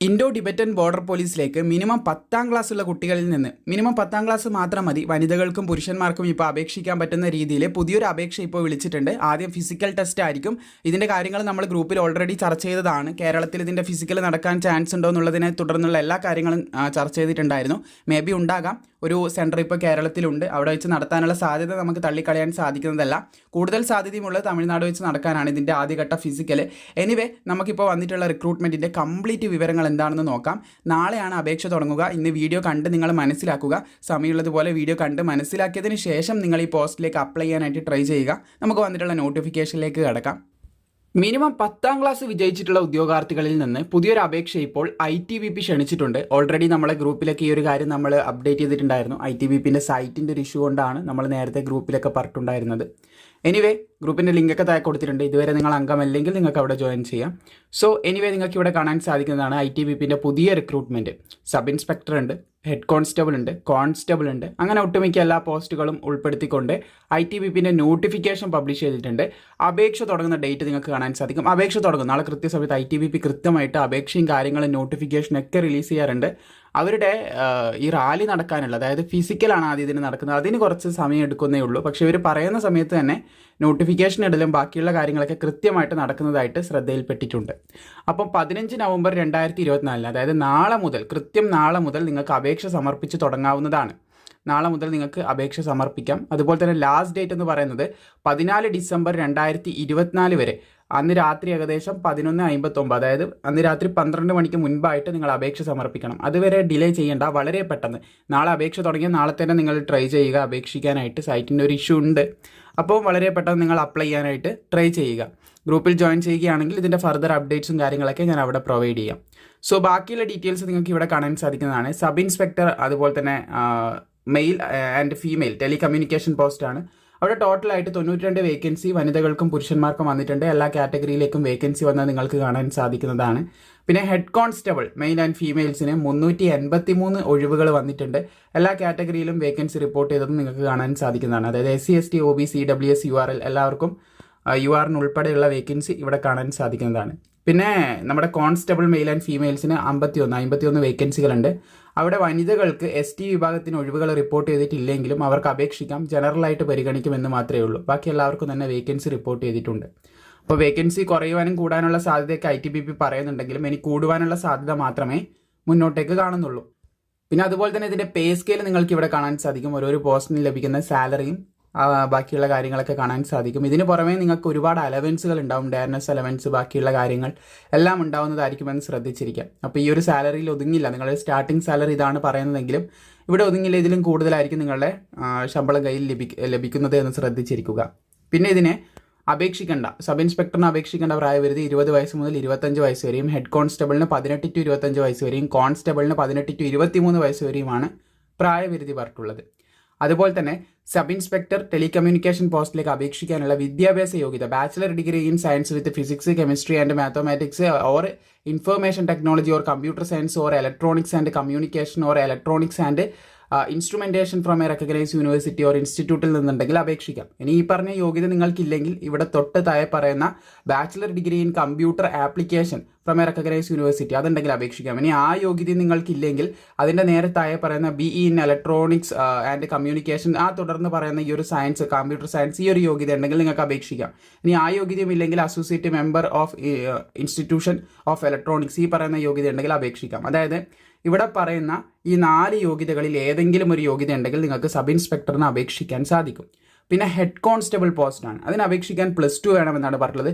Indo Tibetan border പോലീസിലേക്ക് minimum പത്താം ക്ലാസ്സുള്ള കുട്ടികളിൽ നിന്ന് മിനിമം പത്താം ക്ലാസ് മാത്രം മതി വനിതകൾക്കും പുരുഷന്മാർക്കും ഇപ്പോൾ അപേക്ഷിക്കാൻ പറ്റുന്ന രീതിയിൽ പുതിയൊരു അപേക്ഷ ഇപ്പോൾ വിളിച്ചിട്ടുണ്ട്. ആദ്യം ഫിസിക്കൽ ടെസ്റ്റ് ആയിരിക്കും. ഇതിന്റെ കാര്യങ്ങൾ നമ്മൾ ഗ്രൂപ്പിൽ ഓൾറെഡി ചർച്ച ചെയ്തതാണ്. കേരളത്തിൽ ഇതിന്റെ ഫിസിക്കൽ നടക്കാൻ ചാൻസ് ഉണ്ടോ എന്നുള്ളതിനെ തുടർന്നുള്ള എല്ലാ കാര്യങ്ങളും ചർച്ച ചെയ്തിട്ടുണ്ടായിരുന്നു. മേ ബി ഉണ്ടാകാം. ഒരു സെന്റർ ഇപ്പോൾ കേരളത്തിലുണ്ട്. അവിടെ വെച്ച് നടത്താനുള്ള സാധ്യത നമുക്ക് തള്ളിക്കളയാൻ സാധിക്കുന്നതല്ല. കൂടുതൽ സാധ്യതയുമുള്ളത് തമിഴ്നാട് വെച്ച് നടക്കാനാണ് ഇതിന്റെ ആദ്യഘട്ട ഫിസിക്കൽ എനിവേ നമുക്കിപ്പോൾ വന്നിട്ടുള്ള റിക്രൂട്ട്മെന്റിന്റെ കംപ്ലീറ്റ് വിവരങ്ങൾ എന്താണെന്ന് നോക്കാം. നാളെയാണ് അപേക്ഷ തുടങ്ങുക. ഇന്ന് വീഡിയോ കണ്ട് നിങ്ങൾ മനസ്സിലാക്കുക. സമയമുള്ളതുപോലെ വീഡിയോ കണ്ട് മനസ്സിലാക്കിയതിന് ശേഷം നിങ്ങൾ ഈ പോസ്റ്റിലേക്ക് അപ്ലൈ ചെയ്യാനായിട്ട് ട്രൈ ചെയ്യുക. നമുക്ക് വന്നിട്ടുള്ള നോട്ടിഫിക്കേഷനിലേക്ക് കിടക്കാം. മിനിമം പത്താം ക്ലാസ് വിജയിച്ചിട്ടുള്ള ഉദ്യോഗാർത്ഥികളിൽ നിന്ന് പുതിയൊരു അപേക്ഷ ഇപ്പോൾ ഐ ടി ബി പി ക്ഷണിച്ചിട്ടുണ്ട്. ഓൾറെഡി നമ്മളെ ഗ്രൂപ്പിലൊക്കെ ഈ ഒരു കാര്യം നമ്മൾ അപ്ഡേറ്റ് ചെയ്തിട്ടുണ്ടായിരുന്നു. ഐ ടി ബി പിന്റെ സൈറ്റിന്റെ ഒരു ഇഷ്യൂ കൊണ്ടാണ് നമ്മൾ നേരത്തെ ഗ്രൂപ്പിലൊക്കെ പറഞ്ഞിട്ടുണ്ടായിരുന്നത്. എനിവേ ഗ്രൂപ്പിന്റെ ലിങ്കൊക്കെ താഴെ കൊടുത്തിട്ടുണ്ട്. ഇതുവരെ നിങ്ങൾ അംഗമല്ലെങ്കിൽ നിങ്ങൾക്ക് അവിടെ ജോയിൻ ചെയ്യാം. സോ എനിവേ നിങ്ങൾക്ക് ഇവിടെ കാണാൻ സാധിക്കുന്നതാണ് ഐ ടി ബി പുതിയ റിക്രൂട്ട്മെന്റ് സബ് ഇൻസ്പെക്ടർ ഉണ്ട് ഹെഡ് കോൺസ്റ്റബിൾ ഉണ്ട് കോൺസ്റ്റബിൾ ഉണ്ട്. അങ്ങനെ ഒട്ടുമിക്ക എല്ലാ പോസ്റ്റുകളും ഉൾപ്പെടുത്തിക്കൊണ്ട് I T B notification publish ചെയ്തിട്ടുണ്ട്. അപേക്ഷ തുടങ്ങുന്ന ഡേറ്റ് നിങ്ങൾക്ക് കാണാൻ സാധിക്കും. അപേക്ഷ തുടങ്ങും. നാളെ കൃത്യസമയത്ത് ഐ ടി ബി പി കൃത്യമായിട്ട് അപേക്ഷയും കാര്യങ്ങളും നോട്ടിഫിക്കേഷനൊക്കെ റിലീസ് ചെയ്യാറുണ്ട്. അവരുടെ ഈ റാലി നടക്കാനുള്ള അതായത് ഫിസിക്കലാണ് ആദ്യം ഇതിന് നടക്കുന്നത്. അതിന് കുറച്ച് സമയം എടുക്കുന്നേ ഉള്ളൂ. പക്ഷേ ഇവർ പറയുന്ന സമയത്ത് തന്നെ നോട്ടിഫിക്കേഷൻ ഇടലും ബാക്കിയുള്ള കാര്യങ്ങളൊക്കെ കൃത്യമായിട്ട് നടക്കുന്നതായിട്ട് ശ്രദ്ധയിൽപ്പെട്ടിട്ടുണ്ട്. അപ്പം പതിനഞ്ച് നവംബർ രണ്ടായിരത്തി ഇരുപത്തിനാലിന് അതായത് നാളെ മുതൽ കൃത്യം നാളെ മുതൽ നിങ്ങൾക്ക് അപേക്ഷ സമർപ്പിച്ച് തുടങ്ങാവുന്നതാണ്. നാളെ മുതൽ നിങ്ങൾക്ക് അപേക്ഷ സമർപ്പിക്കാം. അതുപോലെ തന്നെ ലാസ്റ്റ് ഡേറ്റ് എന്ന് പറയുന്നത് പതിനാല് ഡിസംബർ രണ്ടായിരത്തി ഇരുപത്തിനാല് വരെ. അന്ന് രാത്രി ഏകദേശം പതിനൊന്ന് അമ്പത്തൊമ്പത്. അതായത് അന്ന് രാത്രി പന്ത്രണ്ട് മണിക്ക് മുൻപായിട്ട് നിങ്ങൾ അപേക്ഷ സമർപ്പിക്കണം. അതുവരെ ഡിലേ ചെയ്യേണ്ട. വളരെ പെട്ടെന്ന്. നാളെ അപേക്ഷ തുടങ്ങിയ നാളെ തന്നെ നിങ്ങൾ ട്രൈ ചെയ്യുക അപേക്ഷിക്കാനായിട്ട് സൈറ്റിന്റെ ഒരു ഇഷ്യൂ ഉണ്ട്. അപ്പോൾ വളരെ പെട്ടെന്ന് നിങ്ങൾ അപ്ലൈ ചെയ്യാനായിട്ട് ട്രൈ ചെയ്യുക. ഗ്രൂപ്പിൽ ജോയിൻ ചെയ്യുകയാണെങ്കിൽ ഇതിന്റെ ഫർദർ അപ്ഡേറ്റ്സും കാര്യങ്ങളൊക്കെ ഞാൻ അവിടെ പ്രൊവൈഡ് ചെയ്യാം. സോ ബാക്കിയുള്ള ഡീറ്റെയിൽസ് നിങ്ങൾക്ക് ഇവിടെ കാണാൻ സാധിക്കുന്നതാണ്. സബ് ഇൻസ്പെക്ടർ അതുപോലെ തന്നെ മെയിൽ ആൻഡ് ഫീമെയിൽ ടെലികമ്മ്യൂണിക്കേഷൻ പോസ്റ്റാണ് അവിടെ ടോട്ടലായിട്ട് തൊണ്ണൂറ്റി രണ്ട് വേക്കൻസി വനിതകൾക്കും പുരുഷന്മാർക്കും വന്നിട്ടുണ്ട്. എല്ലാ കാറ്റഗറിയിലേക്കും വേക്കൻസി വന്നാൽ നിങ്ങൾക്ക് കാണാൻ സാധിക്കുന്നതാണ്. പിന്നെ ഹെഡ് കോൺസ്റ്റബിൾ മെയിൽ ആൻഡ് ഫീമെയിൽസിന് മുന്നൂറ്റി എൺപത്തി മൂന്ന് ഒഴിവുകൾ വന്നിട്ടുണ്ട്. എല്ലാ കാറ്റഗറിയിലും വേക്കൻസി റിപ്പോർട്ട് ചെയ്തതും നിങ്ങൾക്ക് കാണാൻ സാധിക്കുന്നതാണ്. അതായത് S C S T O B C W S U R L എല്ലാവർക്കും യു ആറിന് ഉൾപ്പെടെയുള്ള വേക്കൻസി ഇവിടെ കാണാൻ സാധിക്കുന്നതാണ്. പിന്നെ നമ്മുടെ കോൺസ്റ്റബിൾ മെയിൽ ആൻഡ് ഫീമെയിൽസിന് അമ്പത്തി ഒന്ന് അമ്പത്തി ഒന്ന് വേക്കൻസികളുണ്ട്. അവിടെ വനിതകൾക്ക് എസ് ടി വിഭാഗത്തിന് ഒഴിവുകൾ റിപ്പോർട്ട് ചെയ്തിട്ടില്ലെങ്കിലും അവർക്ക് അപേക്ഷിക്കാം ജനറലായിട്ട് പരിഗണിക്കുമെന്ന് മാത്രമേ ഉള്ളൂ. ബാക്കി എല്ലാവർക്കും തന്നെ വേക്കൻസി റിപ്പോർട്ട് ചെയ്തിട്ടുണ്ട്. അപ്പോൾ വേക്കൻസി കുറയുവാനും കൂടാനുള്ള സാധ്യതയൊക്കെ ഐ ടി ബി പി പറയുന്നുണ്ടെങ്കിലും ഇനി കൂടുവാനുള്ള സാധ്യത മാത്രമേ മുന്നോട്ടേക്ക് കാണുന്നുള്ളൂ. പിന്നെ അതുപോലെ തന്നെ ഇതിന്റെ പേ സ്കെയിൽ നിങ്ങൾക്ക് ഇവിടെ കാണാൻ സാധിക്കും. ഓരോരോ പോസ്റ്റിന് ലഭിക്കുന്ന സാലറിയും ബാക്കിയുള്ള കാര്യങ്ങളൊക്കെ കാണാൻ സാധിക്കും. ഇതിന് പുറമേ നിങ്ങൾക്ക് ഒരുപാട് അലവൻസുകൾ ഉണ്ടാവും. ഡയർനെസ് അലവൻസ് ബാക്കിയുള്ള കാര്യങ്ങൾ എല്ലാം ഉണ്ടാവുന്നതായിരിക്കുമെന്ന് ശ്രദ്ധിച്ചിരിക്കാം. അപ്പോൾ ഈ ഒരു സാലറിയിൽ ഒതുങ്ങില്ല നിങ്ങളുടെ സ്റ്റാർട്ടിംഗ് സാലറി ഇതാണ് പറയുന്നതെങ്കിലും ഇവിടെ ഒതുങ്ങില്ല ഇതിലും കൂടുതലായിരിക്കും നിങ്ങളുടെ ശമ്പളം കയ്യിൽ ലഭിക്ക ലഭിക്കുന്നത് എന്ന് ശ്രദ്ധിച്ചിരിക്കുക. പിന്നെ ഇതിനെ അപേക്ഷിക്കേണ്ട. സബ് ഇൻസ്പെക്ടറിന് അപേക്ഷിക്കേണ്ട പ്രായപരിധി ഇരുപത് വയസ്സ് മുതൽ ഇരുപത്തഞ്ച് വയസ്സ് വരെയും ഹെഡ് കോൺസ്റ്റബിളിന് പതിനെട്ട് ടു ഇരുപത്തഞ്ച് വയസ്സ് വരെയും കോൺസ്റ്റബിളിന് പതിനെട്ട് ടു ഇരുപത്തിമൂന്ന് വയസ്സ് വരെയുമാണ് പ്രായപരിധി പറഞ്ഞിട്ടുള്ളത് അതുപോലെ തന്നെ സബ് ഇൻസ്പെക്ടർ ടെലികമ്മ്യൂണിക്കേഷൻ പോസ്റ്റിലേക്ക് അപേക്ഷിക്കാനുള്ള വിദ്യാഭ്യാസ യോഗ്യത bachelor degree in science with physics chemistry and mathematics or information technology or computer science or electronics and communication or electronics and instrumentation from a recognise university or ഇൻസ്റ്റിറ്റ്യൂട്ടിൽ നിന്നുണ്ടെങ്കിൽ അപേക്ഷിക്കാം. ഇനി ഈ പറഞ്ഞ യോഗ്യത നിങ്ങൾക്കില്ലെങ്കിൽ ഇവിടെ തൊട്ട് താഴെ പറയുന്ന bachelor degree in computer application from a recognise university അതുണ്ടെങ്കിൽ അപേക്ഷിക്കാം. ഇനി ആ യോഗ്യത നിങ്ങൾക്കില്ലെങ്കിൽ അതിന്റെ നേരെ പറയുന്ന B in electronics and communication ആ തുടർന്ന് പറയുന്ന ഈ ഒരു സയൻസ് കമ്പ്യൂട്ടർ സയൻസ് ഈ ഒരു യോഗ്യത ഉണ്ടെങ്കിൽ നിങ്ങൾക്ക് അപേക്ഷിക്കാം. ഇനി ആ യോഗ്യതയും ഇല്ലെങ്കിൽ associate member of institution of electronics ഈ പറയുന്ന യോഗ്യത ഉണ്ടെങ്കിൽ അപേക്ഷിക്കാം. അതായത് ഇവിടെ പറയുന്ന ഈ നാല് യോഗ്യതകളിൽ ഏതെങ്കിലും ഒരു യോഗ്യത ഉണ്ടെങ്കിൽ നിങ്ങൾക്ക് സബ് ഇൻസ്പെക്ടറിന് അപേക്ഷിക്കാൻ സാധിക്കും. പിന്നെ ഹെഡ് കോൺസ്റ്റബിൾ പോസ്റ്റാണ് അതിന് അപേക്ഷിക്കാൻ പ്ലസ് ടു വേണമെന്നാണ് പറഞ്ഞിട്ടുള്ളത്.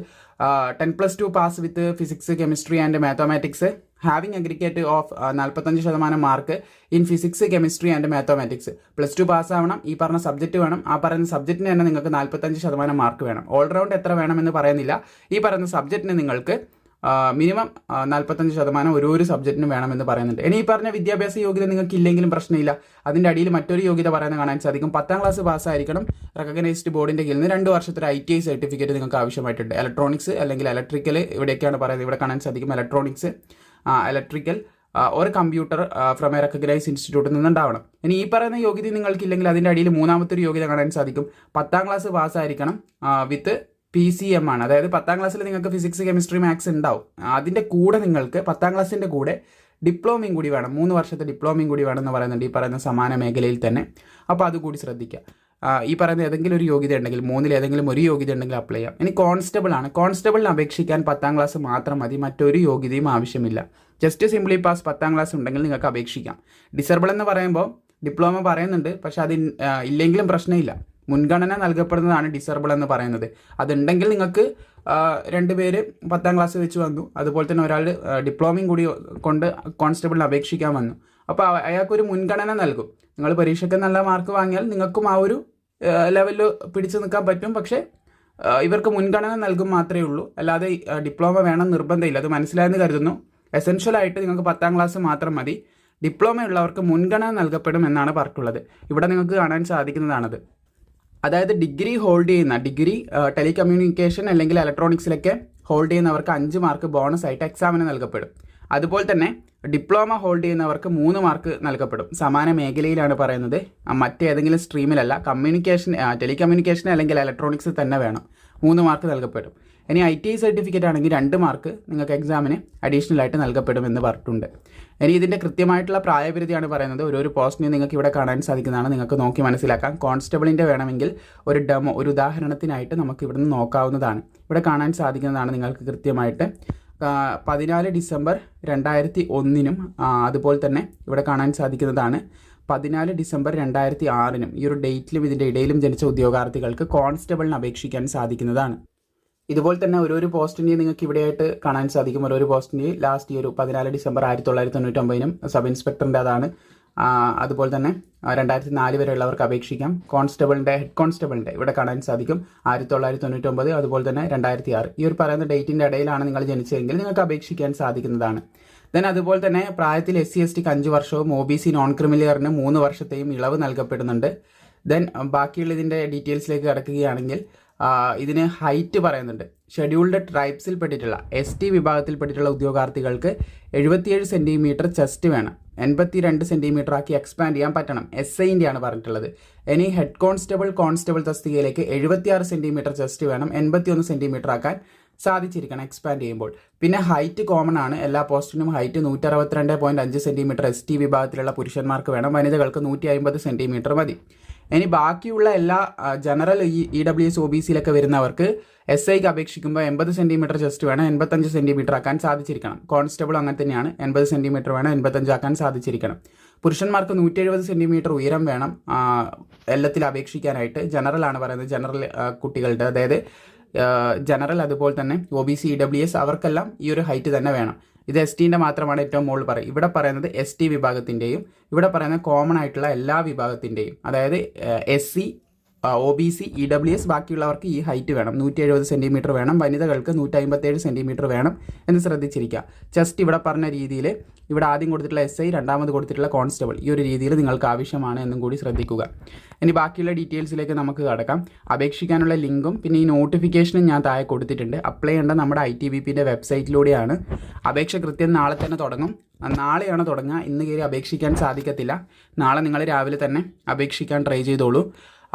Ten plus two pass with physics chemistry and mathematics having aggregate of നാൽപ്പത്തഞ്ച് ശതമാനം mark in physics chemistry and mathematics plus two pass ആവണം. ഈ പറഞ്ഞ സബ്ജക്റ്റ് വേണം. ആ പറയുന്ന സബ്ജക്റ്റിന് തന്നെ നിങ്ങൾക്ക് നാൽപ്പത്തഞ്ച് ശതമാനം മാർക്ക് വേണം. ഓൾറൗണ്ട് എത്ര വേണമെന്ന് പറയുന്നില്ല. ഈ പറയുന്ന സബ്ജക്റ്റിന് നിങ്ങൾക്ക് മിനിമം നാൽപ്പത്തഞ്ച് ശതമാനം ഒരു സബ്ജക്റ്റിനും വേണമെന്ന് പറയുന്നുണ്ട്. ഇനി ഈ പറഞ്ഞ വിദ്യാഭ്യാസ യോഗ്യത നിങ്ങൾക്ക് ഇല്ലെങ്കിലും പ്രശ്നമില്ല. അതിന്റെ അടിയിൽ മറ്റൊരു യോഗ്യത പറയാൻ കാണാൻ സാധിക്കും. പത്താം ക്ലാസ് പാസ്സായിരിക്കണം. റെക്കഗ്നൈസ്ഡ് ബോർഡിന്റെ കീഴിൽ നിന്ന് രണ്ട് വർഷത്തെ ഐ ടി ഐ സർട്ടിഫിക്കറ്റ് നിങ്ങൾക്ക് ആവശ്യമായിട്ടുണ്ട്. ഇലക്ട്രോണിക്സ് അല്ലെങ്കിൽ ഇലക്ട്രിക്കൽ ഇവിടെയൊക്കെയാണ് പറയുന്നത്. ഇവിടെ കാണാൻ സാധിക്കും ഇലക്ട്രോണിക്സ് ഇലക്ട്രിക്കൽ ഒരു കമ്പ്യൂട്ടർ ഫ്രം എ റെക്കഗ്നൈസ് ഇൻസ്റ്റിറ്റ്യൂട്ടിൽ നിന്നുണ്ടാവണം. ഇനി ഈ പറയുന്ന യോഗ്യത നിങ്ങൾക്കില്ലെങ്കിൽ അതിന്റെ അടിയിൽ മൂന്നാമത്തെ ഒരു യോഗ്യത കാണാൻ സാധിക്കും. പത്താം ക്ലാസ് പാസ്സായിരിക്കണം വിത്ത് പി സി എം ആണ്. അതായത് പത്താം ക്ലാസ്സിൽ നിങ്ങൾക്ക് ഫിസിക്സ് കെമിസ്ട്രി മാത്സ് ഉണ്ടാവും. അതിന്റെ കൂടെ നിങ്ങൾക്ക് പത്താം ക്ലാസ്സിന്റെ കൂടെ ഡിപ്ലോമയും കൂടി വേണം. മൂന്ന് വർഷത്തെ ഡിപ്ലോമയും കൂടി വേണം എന്ന് പറയുന്നുണ്ട് ഈ പറയുന്ന സമാന മേഖലയിൽ തന്നെ. അപ്പോൾ അതുകൂടി ശ്രദ്ധിക്കുക. ഈ പറയുന്ന ഏതെങ്കിലും ഒരു യോഗ്യത ഉണ്ടെങ്കിൽ മൂന്നിൽ ഏതെങ്കിലും ഒരു യോഗ്യത ഉണ്ടെങ്കിൽ അപ്ലൈ ചെയ്യാം. ഇനി കോൺസ്റ്റബിൾ ആണ്. കോൺസ്റ്റബിളിന് അപേക്ഷിക്കാൻ പത്താം ക്ലാസ് മാത്രം മതി. മറ്റൊരു യോഗ്യതയും ആവശ്യമില്ല. ജസ്റ്റ് സിംപ്ലി പാസ് പത്താം ക്ലാസ് ഉണ്ടെങ്കിൽ നിങ്ങൾക്ക് അപേക്ഷിക്കാം. ഡിസർബിൾ എന്ന് പറയുമ്പോൾ ഡിപ്ലോമ പറയുന്നുണ്ട്. പക്ഷേ അത് ഇല്ലെങ്കിലും പ്രശ്നമില്ല. മുൻഗണന നൽകപ്പെടുന്നതാണ് ഡിസേർബിൾ എന്ന് പറയുന്നത്. അതുണ്ടെങ്കിൽ നിങ്ങൾക്ക് രണ്ട് രണ്ടുപേര് പത്താം ക്ലാസ് വെച്ച് വന്നു. അതുപോലെ തന്നെ ഒരാൾ ഡിപ്ലോമയും കൂടി കൊണ്ട് കോൺസ്റ്റബിളിന് അപേക്ഷിക്കാൻ വന്നു. അപ്പോൾ അയാൾക്കൊരു മുൻഗണന നൽകും. നിങ്ങൾ പരീക്ഷയ്ക്ക് നല്ല മാർക്ക് വാങ്ങിയാൽ നിങ്ങൾക്കും ആ ഒരു ലെവലിൽ പിടിച്ചു നിൽക്കാൻ പറ്റും. പക്ഷേ ഇവർക്ക് മുൻഗണന നൽകും മാത്രമേ ഉള്ളൂ. അല്ലാതെ ഡിപ്ലോമ വേണം നിർബന്ധമില്ല. അത് മനസ്സിലായെന്ന് കരുതുന്നു. എസെൻഷ്യൽ ആയിട്ട് നിങ്ങൾക്ക് പത്താം ക്ലാസ് മാത്രം മതി. ഡിപ്ലോമ ഉള്ളവർക്ക് മുൻഗണന നൽകപ്പെടും എന്നാണ് പറഞ്ഞിട്ടുള്ളത്. ഇവിടെ നിങ്ങൾക്ക് കാണാൻ സാധിക്കുന്നതാണത്. അതായത് ഡിഗ്രി ഹോൾഡ് ചെയ്യുന്ന ഡിഗ്രി ടെലികമ്മ്യൂണിക്കേഷൻ അല്ലെങ്കിൽ ഇലക്ട്രോണിക്സിലൊക്കെ ഹോൾഡ് ചെയ്യുന്നവർക്ക് അഞ്ച് മാർക്ക് ബോണസ് ആയിട്ട് എക്സാമിന് നൽകപ്പെടും. അതുപോലെ തന്നെ ഡിപ്ലോമ ഹോൾഡ് ചെയ്യുന്നവർക്ക് മൂന്ന് മാർക്ക് നൽകപ്പെടും. സമാന മേഖലയിലാണ് പറയുന്നത്. മറ്റേതെങ്കിലും സ്ട്രീമിലല്ല കമ്മ്യൂണിക്കേഷൻ ടെലികമ്മ്യൂണിക്കേഷൻ അല്ലെങ്കിൽ ഇലക്ട്രോണിക്സ് തന്നെ വേണം. മൂന്ന് മാർക്ക് നൽകപ്പെടും. ഇനി ഐ ടി ഐ സർട്ടിഫിക്കറ്റ് ആണെങ്കിൽ രണ്ട് മാർക്ക് നിങ്ങൾക്ക് എക്സാമിന് അഡീഷണൽ ആയിട്ട് നൽകപ്പെടും എന്ന് പറഞ്ഞിട്ടുണ്ട്. ഇനി ഇതിന്റെ കൃത്യമായിട്ടുള്ള പ്രായപരിധിയാണ് പറയുന്നത്. ഒരു ഒരു പോസ്റ്റിനെ നിങ്ങൾക്ക് ഇവിടെ കാണാൻ സാധിക്കുന്നതാണ്. നിങ്ങൾക്ക് നോക്കി മനസ്സിലാക്കാം. കോൺസ്റ്റബിളിന്റെ വേണമെങ്കിൽ ഒരു ഡെമോ ഒരു ഉദാഹരണത്തിനായിട്ട് നമുക്ക് ഇവിടുന്ന് നോക്കാവുന്നതാണ്. ഇവിടെ കാണാൻ സാധിക്കുന്നതാണ് നിങ്ങൾക്ക് കൃത്യമായിട്ട്. പതിനാല് ഡിസംബർ രണ്ടായിരത്തി ഒന്നിനും അതുപോലെ തന്നെ ഇവിടെ കാണാൻ സാധിക്കുന്നതാണ്. പതിനാല് ഡിസംബർ രണ്ടായിരത്തി ആറിനും ഈ ഒരു ഡേറ്റിലും ഇതിന്റെ ഇടയിലും ജനിച്ച ഉദ്യോഗാർത്ഥികൾക്ക് കോൺസ്റ്റബിളിന് അപേക്ഷിക്കാൻ സാധിക്കുന്നതാണ്. ഇതുപോലെ തന്നെ ഓരോരോ പോസ്റ്റിനെ നിങ്ങൾക്ക് ഇവിടെയായിട്ട് കാണാൻ സാധിക്കും. ഓരോരോ പോസ്റ്റിന് ലാസ്റ്റ് ഇയർ പതിനാല് ഡിസംബർ ആയിരത്തി തൊള്ളായിരത്തി തൊണ്ണൂറ്റൊമ്പതിനും സബ് ഇൻസ്പെക്ടറിന്റെ അതാണ് അതുപോലെ തന്നെ രണ്ടായിരത്തി നാല് വരെയുള്ളവർക്ക് അപേക്ഷിക്കാം. കോൺസ്റ്റബിളിന്റെ ഹെഡ് കോൺസ്റ്റബിളിന്റെ ഇവിടെ കാണാൻ സാധിക്കും. ആയിരത്തി തൊള്ളായിരത്തി തൊണ്ണൂറ്റൊമ്പത് അതുപോലെ തന്നെ രണ്ടായിരത്തി ആറ് ഈ ഒരു പറയുന്ന ഡേറ്റിന്റെ ഇടയിലാണ് നിങ്ങൾ ജനിച്ചതെങ്കിൽ നിങ്ങൾക്ക് അപേക്ഷിക്കാൻ സാധിക്കുന്നതാണ്. ദെൻ അതുപോലെ തന്നെ പ്രായത്തിൽ എസ് സി എസ് ടിക്ക് അഞ്ച് വർഷവും ഒ ബി സി നോൺ ക്രിമിനലിയറിന് മൂന്ന് വർഷത്തെയും ഇളവ് നൽകപ്പെടുന്നുണ്ട്. ദെൻ ബാക്കിയുള്ള ഇതിന്റെ ഡീറ്റെയിൽസിലേക്ക് കിടക്കുകയാണെങ്കിൽ ഇതിന് ഹൈറ്റ് പറയുന്നുണ്ട്. ഷെഡ്യൂൾഡ് ട്രൈബ്സിൽ പെട്ടിട്ടുള്ള എസ് ടി വിഭാഗത്തിൽപ്പെട്ടിട്ടുള്ള ഉദ്യോഗാർത്ഥികൾക്ക് എഴുപത്തിയേഴ് സെന്റിമീറ്റർ ചെസ്റ്റ് വേണം. എൺപത്തി രണ്ട് സെന്റിമീറ്റർ ആക്കി എക്സ്പാൻഡ് ചെയ്യാൻ പറ്റണം. എസ് ഐന്റെ ആണ് പറഞ്ഞിട്ടുള്ളത്. ഇനി ഹെഡ് കോൺസ്റ്റബിൾ കോൺസ്റ്റബിൾ തസ്തികയിലേക്ക് എഴുപത്തിയാറ് സെന്റിമീറ്റർ ചെസ്റ്റ് വേണം. എൺപത്തിയൊന്ന് സെന്റിമീറ്റർ ആക്കാൻ സാധിച്ചിരിക്കണം എക്സ്പാൻഡ് ചെയ്യുമ്പോൾ. പിന്നെ ഹൈറ്റ് കോമൺ ആണ്. എല്ലാ പോസ്റ്റിനും ഹൈറ്റ് നൂറ്റി അറുപത്തിരണ്ട് പോയിന്റ് അഞ്ച് സെന്റിമീറ്റർ എസ് ടി വിഭാഗത്തിലുള്ള പുരുഷന്മാർക്ക് വേണം. വനിതകൾക്ക് നൂറ്റി അമ്പത് സെന്റിമീറ്റർ മതി. ഇനി ബാക്കിയുള്ള എല്ലാ general E E W S O B സിയിലൊക്കെ വരുന്നവർക്ക് എസ് ഐക്ക് അപേക്ഷിക്കുമ്പോൾ എൺപത് സെന്റിമീറ്റർ ജസ്റ്റ് വേണം എൺപത്തഞ്ച് സെന്റിമീറ്റർ ആക്കാൻ സാധിച്ചിരിക്കണം. കോൺസ്റ്റബിൾ അങ്ങനെ തന്നെയാണ്. എൺപത് സെന്റിമീറ്റർ വേണം എൺപത്തഞ്ച് ആക്കാൻ സാധിച്ചിരിക്കണം. പുരുഷന്മാർക്ക് നൂറ്റി എഴുപത് സെന്റിമീറ്റർ ഉയരം വേണം എല്ലത്തിൽ അപേക്ഷിക്കാനായിട്ട്. ജനറൽ ആണ് പറയുന്നത് ജനറൽ കുട്ടികളുടെ. അതായത് ജനറൽ അതുപോലെ തന്നെ O B C E W S അവർക്കെല്ലാം ഈ ഒരു ഹൈറ്റ് തന്നെ വേണം. ഇത് എസ് ടീന്റെ മാത്രമാണ് ഏറ്റവും മുകളിൽ പറയുക. ഇവിടെ പറയുന്നത് എസ് ടി വിഭാഗത്തിന്റെയും ഇവിടെ പറയുന്നത് കോമൺ ആയിട്ടുള്ള എല്ലാ വിഭാഗത്തിന്റെയും അതായത് S C O B C E W S ബാക്കിയുള്ളവർക്ക് ഈ ഹൈറ്റ് വേണം. നൂറ്റി എഴുപത് സെന്റിമീറ്റർ വേണം. വനിതകൾക്ക് നൂറ്റി അമ്പത്തേഴ് സെന്റിമീറ്റർ വേണം എന്ന് ശ്രദ്ധിച്ചിരിക്കുക. ജസ്റ്റ് ഇവിടെ പറഞ്ഞ രീതിയിൽ ഇവിടെ ആദ്യം കൊടുത്തിട്ടുള്ള എസ് ഐ രണ്ടാമത് കൊടുത്തിട്ടുള്ള കോൺസ്റ്റബിൾ. ഈ ഒരു രീതിയിൽ നിങ്ങൾക്ക് ആവശ്യമാണ് എന്നും കൂടി ശ്രദ്ധിക്കുക. ഇനി ബാക്കിയുള്ള ഡീറ്റെയിൽസിലേക്ക് നമുക്ക് കടക്കാം. അപേക്ഷിക്കാനുള്ള ലിങ്കും പിന്നെ ഈ നോട്ടിഫിക്കേഷനും ഞാൻ താഴെ കൊടുത്തിട്ടുണ്ട്. അപ്ലൈ ചെയ്യേണ്ട നമ്മുടെ ഐ ടി ബി പിന്റെ വെബ്സൈറ്റിലൂടെയാണ്. അപേക്ഷ കൃത്യം നാളെ തന്നെ തുടങ്ങും. നാളെയാണ് തുടങ്ങുക. ഇന്ന് കയറി അപേക്ഷിക്കാൻ സാധിക്കത്തില്ല. നാളെ നിങ്ങൾ രാവിലെ തന്നെ അപേക്ഷിക്കാൻ ട്രൈ ചെയ്തോളൂ.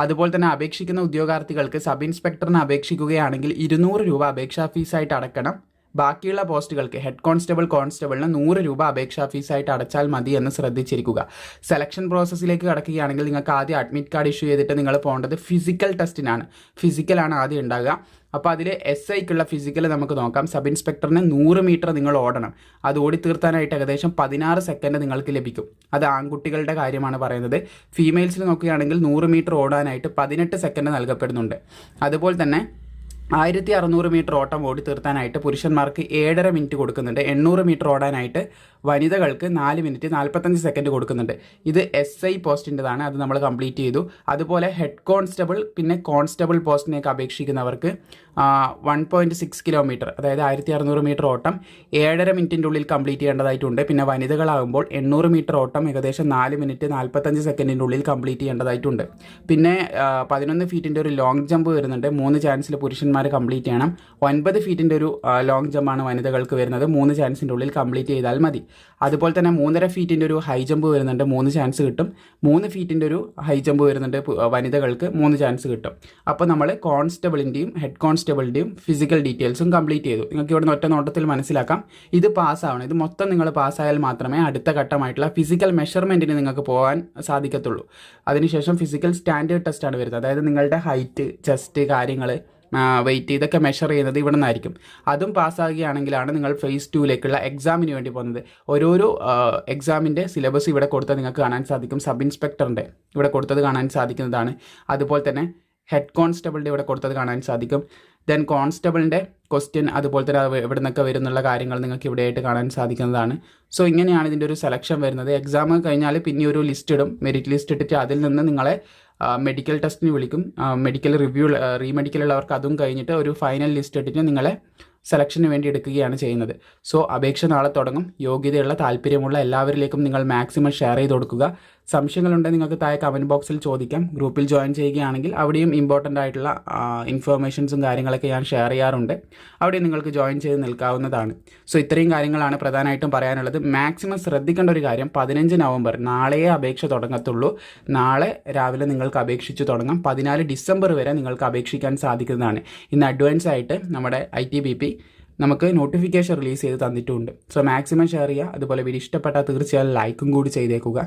അതുപോലെ തന്നെ അപേക്ഷിക്കുന്ന ഉദ്യോഗാർത്ഥികൾക്ക് സബ് ഇൻസ്പെക്ടറിന് അപേക്ഷിക്കുകയാണെങ്കിൽ ഇരുന്നൂറ് രൂപ അപേക്ഷാ ഫീസായിട്ട് അടക്കണം. ബാക്കിയുള്ള പോസ്റ്റുകൾക്ക് ഹെഡ് കോൺസ്റ്റബിൾ കോൺസ്റ്റബിളിന് നൂറ് രൂപ അപേക്ഷാ ഫീസായിട്ട് അടച്ചാൽ മതി എന്ന് ശ്രദ്ധിച്ചിരിക്കുക. സെലക്ഷൻ പ്രോസസ്സിലേക്ക് കടക്കുകയാണെങ്കിൽ നിങ്ങൾക്ക് ആദ്യം അഡ്മിറ്റ് കാർഡ് ഇഷ്യൂ ചെയ്തിട്ട് നിങ്ങൾ പോകേണ്ടത് ഫിസിക്കൽ ടെസ്റ്റിനാണ് ഫിസിക്കലാണ് ആദ്യം ഉണ്ടാകുക. അപ്പോൾ അതിൽ എസ് ഐക്കുള്ള ഫിസിക്കൽ നമുക്ക് നോക്കാം. സബ് ഇൻസ്പെക്ടറിന് നൂറ് മീറ്റർ നിങ്ങൾ ഓടണം. അത് ഓടി തീർത്താനായിട്ട് ഏകദേശം പതിനാറ് സെക്കൻഡ് നിങ്ങൾക്ക് ലഭിക്കും. അത് ആൺകുട്ടികളുടെ കാര്യമാണ് പറയുന്നത്. ഫീമെയിൽസിൽ നോക്കുകയാണെങ്കിൽ നൂറ് മീറ്റർ ഓടാനായിട്ട് പതിനെട്ട് സെക്കൻഡ് നൽകപ്പെടുന്നുണ്ട്. അതുപോലെ തന്നെ ആയിരത്തി അറുന്നൂറ് മീറ്റർ ഓട്ടം ഓടി തീർത്താനായിട്ട് പുരുഷന്മാർക്ക് ഏഴര മിനിറ്റ് കൊടുക്കുന്നുണ്ട്. എണ്ണൂറ് മീറ്റർ ഓടാനായിട്ട് വനിതകൾക്ക് നാല് മിനിറ്റ് നാൽപ്പത്തഞ്ച് സെക്കൻഡ് കൊടുക്കുന്നുണ്ട്. ഇത് എസ് ഐ പോസ്റ്റിന്റെതാണ്. അത് നമ്മൾ കംപ്ലീറ്റ് ചെയ്തു. അതുപോലെ ഹെഡ് കോൺസ്റ്റബിൾ പിന്നെ കോൺസ്റ്റബിൾ പോസ്റ്റിനേക്ക് അപേക്ഷിക്കുന്നവർക്ക് വൺ പോയിന്റ് സിക്സ് കിലോമീറ്റർ അതായത് ആയിരത്തി അറുന്നൂറ് മീറ്റർ ഓട്ടം ഏഴര മിനിറ്റിന്റെ ഉള്ളിൽ കംപ്ലീറ്റ് ചെയ്യേണ്ടതായിട്ടുണ്ട്. പിന്നെ വനിതകളാകുമ്പോൾ എണ്ണൂറ് മീറ്റർ ഓട്ടം ഏകദേശം നാല് മിനിറ്റ് നാൽപ്പത്തഞ്ച് സെക്കൻഡിന്റെ ഉള്ളിൽ കംപ്ലീറ്റ് ചെയ്യേണ്ടതായിട്ടുണ്ട്. പിന്നെ പതിനൊന്ന് ഫീറ്റിന്റെ ഒരു ലോങ് ജമ്പ് വരുന്നുണ്ട്. മൂന്ന് ചാൻസിൽ പുരുഷന്മാർ കംപ്ലീറ്റ് ചെയ്യണം. ഒൻപത് ഫീറ്റിന്റെ ഒരു ലോങ് ജമ്പാണ് വനിതകൾക്ക് വരുന്നത്. മൂന്ന് ചാൻസിന്റെ ഉള്ളിൽ കംപ്ലീറ്റ് ചെയ്താൽ മതി. അതുപോലെ തന്നെ മൂന്നര ഫീറ്റിന്റെ ഒരു ഹൈ ജമ്പ് വരുന്നുണ്ട്. മൂന്ന് ചാൻസ് കിട്ടും. മൂന്ന് ഫീറ്റിന്റെ ഒരു ഹൈ ജമ്പ് വരുന്നുണ്ട് വനിതകൾക്ക് മൂന്ന് ചാൻസ് കിട്ടും. അപ്പോൾ നമ്മൾ കോൺസ്റ്റബിളിന്റെയും ഹെഡ് കോൺസ്റ്റബിളിന്റെയും ഫിസിക്കൽ ഡീറ്റെയിൽസും കംപ്ലീറ്റ് ചെയ്തു. നിങ്ങൾക്ക് ഇവിടെ ഒറ്റ നോട്ടത്തിൽ മനസ്സിലാക്കാം. ഇത് പാസ്സാവണം ഇത് മൊത്തം നിങ്ങൾ പാസ്സായാൽ മാത്രമേ അടുത്ത ഘട്ടമായിട്ടുള്ള ഫിസിക്കൽ മെഷർമെന്റിന് നിങ്ങൾക്ക് പോകാൻ സാധിക്കത്തുള്ളൂ. അതിനുശേഷം ഫിസിക്കൽ സ്റ്റാൻഡേർഡ് ടെസ്റ്റാണ് വരുന്നത്. അതായത് നിങ്ങളുടെ ഹൈറ്റ് ചെസ്റ്റ് കാര്യങ്ങൾ വെയിറ്റ് ഇതൊക്കെ മെഷർ ചെയ്യുന്നത് ഇവിടെ നിന്നായിരിക്കും അതും പാസ്സാകുകയാണെങ്കിലാണ് നിങ്ങൾ ഫേസ് ടുവിലേക്കുള്ള എക്സാമിന് വേണ്ടി പോകുന്നത്. ഓരോരോ എക്സാമിന്റെ സിലബസ് ഇവിടെ കൊടുത്താൽ നിങ്ങൾക്ക് കാണാൻ സാധിക്കും. സബ് ഇൻസ്പെക്ടറിന്റെ ഇവിടെ കൊടുത്തത് കാണാൻ സാധിക്കുന്നതാണ്. അതുപോലെ തന്നെ ഹെഡ് കോൺസ്റ്റബിളിന്റെ ഇവിടെ കൊടുത്തത് കാണാൻ സാധിക്കും. ദെൻ കോൺസ്റ്റബിളിന്റെ ക്വസ്റ്റ്യൻ അതുപോലെ തന്നെ എവിടെ നിന്നൊക്കെ വരുന്നുള്ള കാര്യങ്ങൾ നിങ്ങൾക്ക് ഇവിടെയായിട്ട് കാണാൻ സാധിക്കുന്നതാണ്. സോ ഇങ്ങനെയാണ് ഇതിന്റെ ഒരു സെലക്ഷൻ വരുന്നത്. എക്സാം കഴിഞ്ഞാൽ പിന്നെ ഒരു ലിസ്റ്റ് ഇടും. മെറിറ്റ് ലിസ്റ്റ് ഇട്ടിട്ട് അതിൽ നിന്ന് നിങ്ങളെ മെഡിക്കൽ ടെസ്റ്റിന് വിളിക്കും. മെഡിക്കൽ റിവ്യൂ റീമെഡിക്കൽ ഉള്ളവർക്ക് അതും കഴിഞ്ഞിട്ട് ഒരു ഫൈനൽ ലിസ്റ്റ് ഇട്ടിട്ട് നിങ്ങളെ സെലക്ഷന് വേണ്ടി എടുക്കുകയാണ് ചെയ്യുന്നത്. സോ അപേക്ഷ നാളെ തുടങ്ങും. യോഗ്യതയുള്ള താല്പര്യമുള്ള എല്ലാവരിലേക്കും നിങ്ങൾ മാക്സിമം ഷെയർ ചെയ്ത് കൊടുക്കുക. സംശയങ്ങളുണ്ടെങ്കിൽ നിങ്ങൾക്ക് താഴെ കമന്റ് ബോക്സിൽ ചോദിക്കാം. ഗ്രൂപ്പിൽ ജോയിൻ ചെയ്യുകയാണെങ്കിൽ അവിടെയും ഇമ്പോർട്ടന്റ് ആയിട്ടുള്ള ഇൻഫർമേഷൻസും കാര്യങ്ങളൊക്കെ ഞാൻ ഷെയർ ചെയ്യാറുണ്ട്. അവിടെ നിങ്ങൾക്ക് ജോയിൻ ചെയ്ത് നിൽക്കാവുന്നതാണ്. സോ ഇത്രയും കാര്യങ്ങളാണ് പ്രധാനമായിട്ടും പറയാനുള്ളത്. മാക്സിമം ശ്രദ്ധിക്കേണ്ട ഒരു കാര്യം പതിനഞ്ച് നവംബർ നാളെയേ അപേക്ഷ തുടങ്ങത്തുള്ളൂ. നാളെ രാവിലെ നിങ്ങൾക്ക് അപേക്ഷിച്ച് തുടങ്ങാം. പതിനാല് ഡിസംബർ വരെ നിങ്ങൾക്ക് അപേക്ഷിക്കാൻ സാധിക്കുന്നതാണ്. ഇന്ന് അഡ്വാൻസ് ആയിട്ട് നമ്മുടെ ഐ ടി ബി പി നമുക്ക് നോട്ടിഫിക്കേഷൻ റിലീസ് ചെയ്ത് തന്നിട്ടുമുണ്ട് സോ മാക്സിമം ഷെയർ ചെയ്യുക. അതുപോലെ വീഡിയോ ഇഷ്ടപ്പെട്ടാൽ തീർച്ചയായും ലൈക്കും കൂടി ചെയ്തേക്കുക.